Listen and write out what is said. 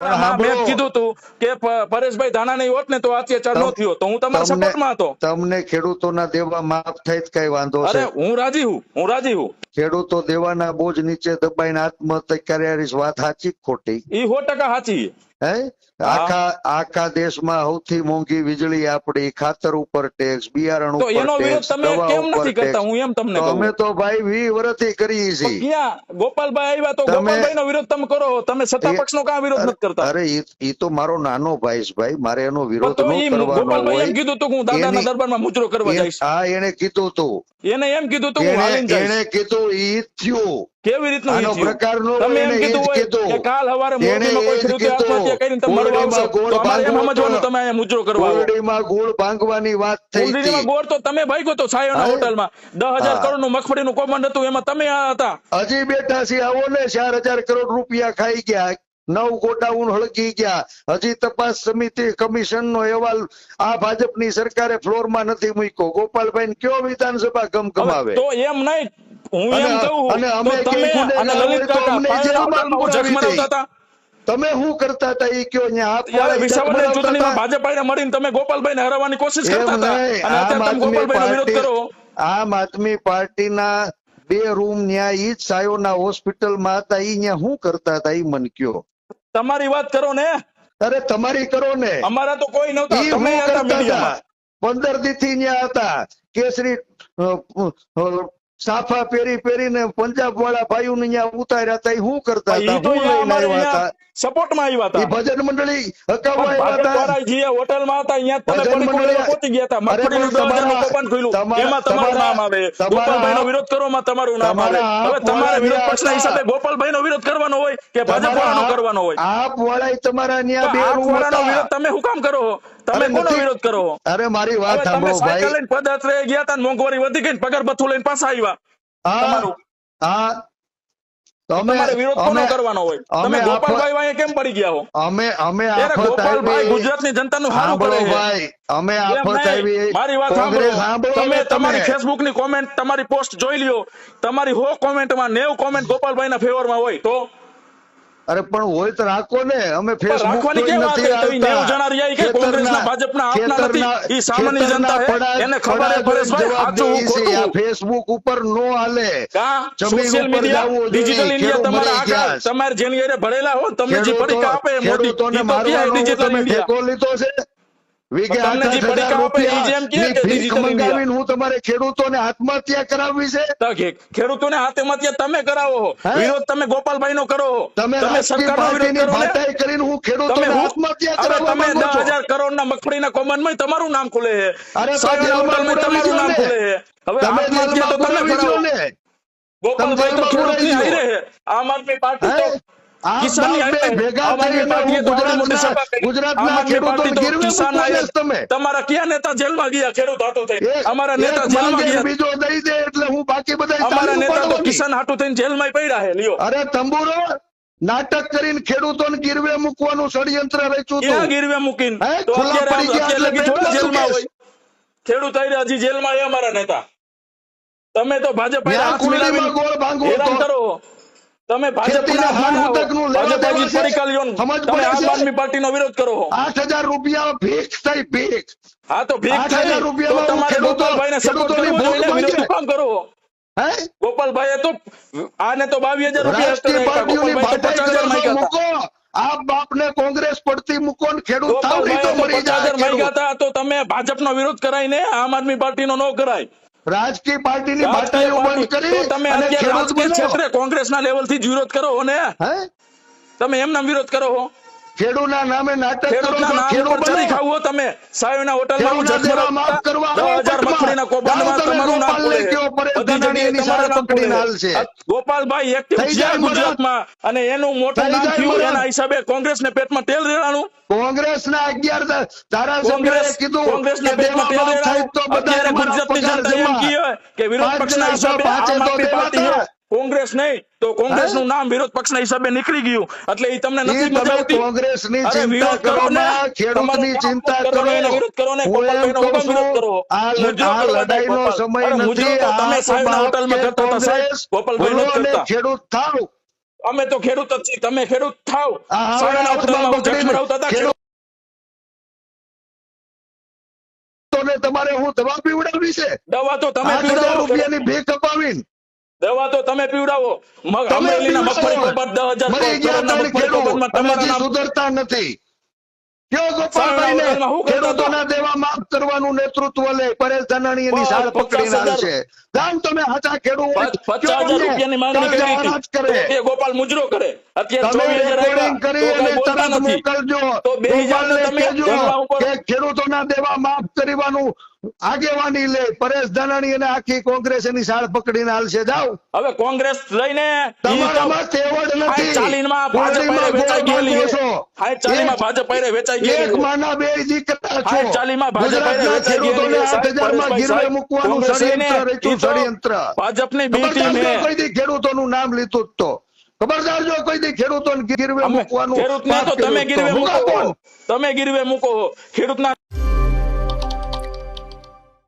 મેં. કીધું તું કે પરેશભાઈ ધાના નહીં હોત ને તો અત્યાચાર નો થયો તો હું તમારા તમને- સપોર્ટમાં હતો તમને ખેડૂતોના દેવા માફ થાય કઈ વાંધો અરે હું રાજી હું હું રાજી હું ખેડૂતો દેવાના બોજ નીચે દબાઈને આત્મહત્યા કર્યા વાત સાચી ખોટી ઈ સો ટકા સાચી. હે? આખા આખા દેશમાં સૌથી મોંઘી વીજળી આપણી ખાતર ઉપર ટેક્સ બિયારણ ઉપર એનો વિરોધ તમે કેમ નથી કરતા? હું એમ તમને અમે તો ભાઈ વી વર્ષથી કરીએ છીએ. ક્યાં? ગોપાલભાઈ આવ્યા તો ગોપાલભાઈ નો વિરોધ તમે કરો. તમે સત્તા એ- પક્ષ નો કાં વિરોધ નથી કરતા? અરે ઈ તો મારો નાનો ભાઈ છે ભાઈ. મારે એનો વિરોધ ન કરવાનો ગોપાલભાઈ એમ કીધું તો હું દાદાના દરબારમાં મુજરો કરવા જઈશ. હા એને કીધું તો. એને એમ કીધું તો હું હાલીને જઈશ. એને કીધું ઈ થયું. કેવી રીતનું? પ્રકારનો તમે એમ કીધું હોય કે કાલ હવારે મોરબીમાં કોઈ ખેડૂતે આત્મહત્યા કરીને તમે. તો અમારે એમ સમજવાનું તમે અહીંયા મુજરો કરવા આવો. ગોળ ભાંગવાની વાત થઈ ગોળ તો તમે ભાગ્યો તો સાયોના હોટલમાં. દસ હજાર હા. કરોડનું મગફળીનું કૌભાંડ હતું એમાં તમે આ હતા. હજી બેઠા છે આવો ને ચાર હજાર કરોડ રૂપિયા ખાઈ ગયા. નવ ગોડાઉન હળગી ગયા. હજી તપાસ સમિતિ કમિશન નો અહેવાલ આ ભાજપની સરકારે ફ્લોરમાં નથી મૂક્યો. ગોપાલભાઈ કયો વિધાનસભા ગમ ગમાવે? તો એમ નહીં. હું એમ કહું અને અમે તો તમે અને લલિત કાકા હું તમે શું કરતા હતા? એ કયો વાળા વિસાવદરની ચૂંટણીમાં હતા? મળીને તમે ગોપાલભાઈને હરાવવાની કોશિશ કરતા હતા. અને અત્યારે તમે ગોપાલભાઈનો વિરોધ કરો. આમ આદમી પાર્ટીના બે રૂમ ન્યા ઈ જ સાયોના હોસ્પિટલમાં હતા. ઈ ન્યા શું કરતા હતા? ઈ મન કયો. તમારી વાત કરો ને. અરે તમારી કરો ને. અમારા તો કોઈ નહોતા. તમે હતા મીડિયામાં. પંદરથી ન્યા હતા. કેસરી સાફા પહેરી પહેરીને પંજાબ વાળા ભાઈઓ ને અહીંયા ઉતાર્યા હતા. એ શું કરતા હતા? હું લઈને આવ્યા હતા? સપોર્ટમાં આવ્યા હતા. ભજન મંડળી હકાવવા પણ આવ્યા હતા? અહીંયા તમે પહોંચી ગયા હતા. ખુલ્યું. એમાં તમારું નામ આવે. ગોપાલભાઈ નો વિરોધ કરો તમારું નામ આવે. હવે તમારે વિરોધ પક્ષ ના હિસાબે ગોપાલભાઈનો વિરોધ કરવાનો હોય કે ભાજપ વાળાનો કરવાનો હોય? આપ વાળા તમારા ન્યા બે. વિરોધ તમે શું કામ કરો? તમે કોનો વિરોધ કરો? અરે મારી વાત હવે તમે સાયકલ લઈને પદયાત્રાએ ગયા તા મોંઘવારી વધી ગઈ પગાર ભથ્થું લઈને પાછા આવ્યા. હા તમારું. હા. તમે વિરોધ કોનો કરવાનો હોય? તમે ગોપાલભાઈ વાય કેમ પડી ગયા હો? અમે અમે આખો ગોપાલભાઈ ગુજરાતની જનતાનું સારું કરે ભાઈ. અમે આખો આફત મારી વાત સાંભળો. સાંભળો તમે તમારી ફેસબુકની કોમેન્ટ તમારી પોસ્ટ જોઈ લ્યો. તમારી હો કોમેન્ટમાં નેવ કોમેન્ટ ગોપાલભાઈ ના ફેવરમાં હોય તો અરે પણ હોય તો રાખો ને. અમે ફેસબુક કે કોંગ્રેસના, ભાજપના આપના નથી. સામાન્ય જનતા. એને ખબર પરેશભાઈ, સાચું ખોટું. ફેસબુક ઉપર નો હાલે. સોશિયલ મીડિયા ડિજિટલ ઇન્ડિયા તમારા મરી તમારે જેની હારે ભરેલા હો તમને જે પડીકા આપે મોટી. તો મારવાનો ડિજિટલ ઇન્ડિયા લીધો છે? હું તમારે ખેડૂતોને આત્મહત્યા કરાવવી છે? ખેડૂતોને હાથેમાં તમે કરાવો. વિરોધ તમે ગોપાલભાઈ નો કરો. તમે કરો ને. કરીને હું ખેડૂતોને આત્મહત્યા કરાવવા તમે મગફળીના કૌભાંડમાં તમારું નામ ખુલે છે. અરે તમારું નામ ખુલે દો છે. હવે આત્મહત્યા તો તમે કરાવો. ગોપાલભાઈ તો. આમ આદમી પાર્ટી તમારા કયા નેતા જેલમાં ગયા ખેડૂત હાટુ થઈને? અમારા નેતા જેલમાં ગયા. બીજો દઈ દે એટલે હું બાકી બધા અમારા નેતા તો કિસાન હાટુ થઈને જેલમાં પડ્યા છે લ્યો. અરે તંબુરો નાટક કરીને ખેડૂતોને ગીરવે મૂકવાનું ષડયંત્ર રચ્યું હતું ગીરવે મૂકીને? જેલમાં હોય ખેડૂત આઈને હજી જેલમાં એ અમારા નેતા. તમે તો ભાજપ ગોળ કરો. તમે ભાજપના ખેતીના હાથ હાથ મિલાવો. ઉતકનું લેવા ભાજપ હજી દેવા છે. પડીકા લ્યો ને. સમજ તમે આમ આદમી પાર્ટીનો વિરોધ કરો છો. આઠ હજાર રૂપિયા ભીખ થઈ ભીખ હા તો ભીખ થઈ ને. તમારે ગોપાલભાઈને સપોર્ટ કરવો જોઈએ વિરોધ કામ કરો હે ગોપાલભાઈએ તો આને તો બાવીસ હજાર રૂપિયા રાજકીય પાર્ટીઓની ગોપાલભાઈ તો ભાટાઈ પચાસ હજાર કરો છો, માંગ્યા હતા. મૂકો આપ બાપને કોંગ્રેસ પડતી મૂકો ને ખેડૂત ભાજપ નો તો મરી જાય હજાર માંગ્યા ખેડૂત. હતા તો તમે ભાજપનો વિરોધ કરાય ને આમ આદમી પાર્ટીનો ન કરાય રાજકીય પાર્ટીની રાજકીય બંધ કરી તમે અત્યારે રાજકીય ક્ષેત્રે કોંગ્રેસના લેવલથી જ વિરોધ કરો ને. હે? તમે એમના વિરોધ કરો હો. ખેડૂતના નામે નાટક કરો છો ચરી બનો. ખાવું તમે. સાયોના હોટલમાં હું ખેડૂતના માફ કરવા આવો દસ હજાર પટમાં. મગફળીના કૌભાંડમાં જાઓ તમે તમારું નામ ગોપાલને એની ગોપાલભાઈ એક્ટિવ છે ગુજરાતમાં અને એનું મોટું નામ થયું એના હિસાબે કોંગ્રેસને પેટમાં તેલ રેડાણું. કોંગ્રેસના અગિયાર ધારાસભ્યોએ કોંગ્રેસ કીધું કોંગ્રેસ ને પેટમાં તેલ રેડાણું. તો બધા ગુજરાતની જનતા એમ કહે કે વિરોધ પક્ષના હિસાબે પાંચે આમ તો આદમી દેવા પાર્ટી. કોંગ્રેસ નહીં તો કોંગ્રેસનું નામ વિરોધ પક્ષના હિસાબે નીકળી ગયું એટલે એ તમને નથી ઈ કોંગ્રેસ અરે ચિંતા કરો ને. ખેડૂતની ચિંતા કરો ને, વિરોધ કરો ને, હુકમ વિરોધ કરો. આ લડાઈ ગોપાલ. સમય નથી. તમે સાહેબ ના હોટલમાં કરતા હતા, સાહેબ. ગોપાલભાઈ નો કરતા. ખેડૂત થાવ અમે તો ખેડૂત જ છીએ તમે ખેડૂત થાવ સાહેબ ના હોટલમાં ઉતારમાં પકડીને હતા ખેડૂત તમારે હું દવા પીવડાવવી છે દવા તો તમે પીવડાવો રૂપિયાની ભીખ અપાવીને દવા તો તમે પીવડાવો મગફળી. કપાત દસ હજાર તમારા સુધરતા નથી કયો ગોપાલભાઈને? ખેડૂતોના દેવા માફ કરવાનું નેતૃત્વ લે. પરેશ ધાનાણી એની સાળ પચાસ પકડીને જાણ તમે હાચા ખેડૂત પચાસ કયો હજાર અમને રૂપિયાની માંગણી કરી હતી. ગોપાલ મુજરો કરે. અત્યારે રેકોર્ડિંગ કરી અને તરત મોકલજો. ગોપાલને તમે કહેજો કે ખેડૂતોના દેવા માફ કરવાનું આગેવાની લે. પરેશ ધાનાણી અને આખી કોંગ્રેસ એની સાળ પકડીને હાલશે. જાઓ. હવે કોંગ્રેસ લઈને તમારામાં તેવડ નથી. ચાલીમાં ભાજપ વેચાઈ એક માના બે દીકરા છો. ભાજપ વેચાઈ ગીરવે મૂકવાનું ષડયંત્ર રચ્યું, ષડયંત્ર. ભાજપની બી ટીમે કોઈ દી ખેડૂતોનું નામ લીધું તો. ખબરદાર જો કોઈ દી ખેડૂતોને ગીરવે મૂકવાનું ખેડૂતને તો તમે. ગીરવે મૂકો મૂકો તમે ગીરવે મૂકો. ખેડૂતના